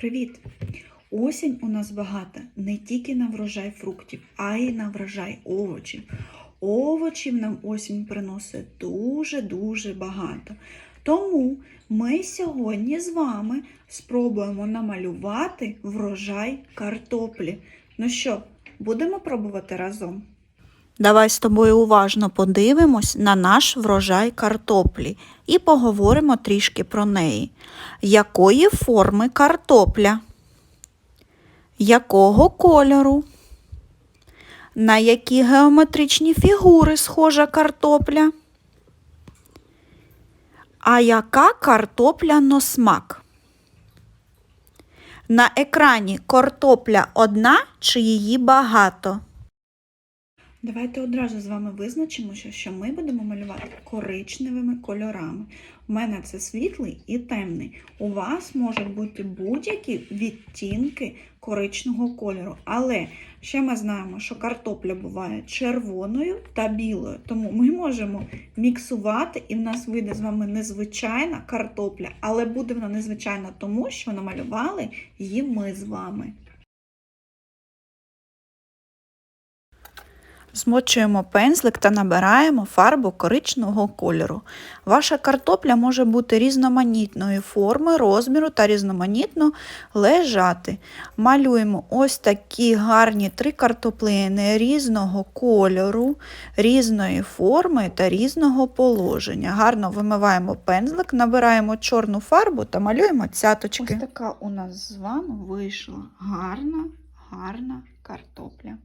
Привіт! Осінь у нас багата не тільки на врожай фруктів, а й на врожай овочів. Овочів нам осінь приносить дуже-дуже багато. Тому ми сьогодні з вами спробуємо намалювати врожай картоплі. Ну що, будемо пробувати разом? Давай з тобою уважно подивимось на наш врожай картоплі і поговоримо трішки про неї. Якої форми картопля? Якого кольору? На які геометричні фігури схожа картопля? А яка картопля носмак? На екрані картопля одна чи її багато? Давайте одразу з вами визначимося, що ми будемо малювати коричневими кольорами. У мене це світлий і темний. У вас можуть бути будь-які відтінки коричного кольору. Але ще ми знаємо, що картопля буває червоною та білою. Тому ми можемо міксувати, і в нас вийде з вами незвичайна картопля. Але буде вона незвичайна тому, що намалювали її ми з вами. Змочуємо пензлик та набираємо фарбу коричневого кольору. Ваша картопля може бути різноманітної форми, розміру та різноманітно лежати. Малюємо ось такі гарні три картоплини різного кольору, різної форми та різного положення. Гарно вимиваємо пензлик, набираємо чорну фарбу та малюємо цяточки. Ось така у нас з вами вийшла гарна, гарна картопля.